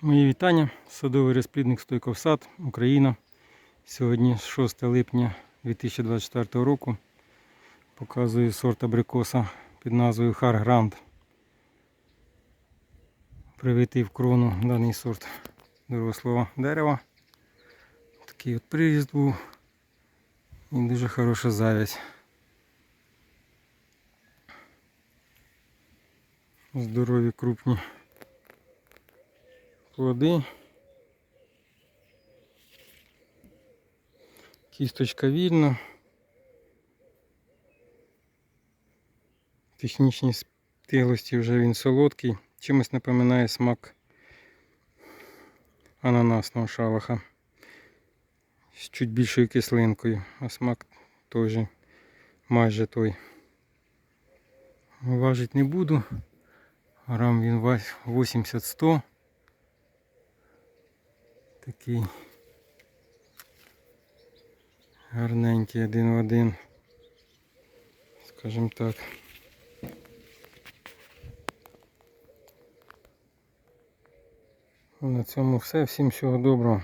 Мої вітання. Садовий розплідник Стойков Сад, Україна. Сьогодні 6 липня 2024 року. Показую сорт абрикоса під назвою Харгранд. Привитий в крону даний сорт дорослого дерева. Такий от приріст був. І дуже хороша завязь. Здорові крупні плоди. Кісточка вільна. В технічній стиглості вже він солодкий. Чимось напоминає смак ананасного шалаха. З чуть більшою кислинкою, а смак же, майже той. Важить не буду. Грам він 80-100. Такий гарненький один в один. Скажімо так. На цьому все. Всім всього доброго.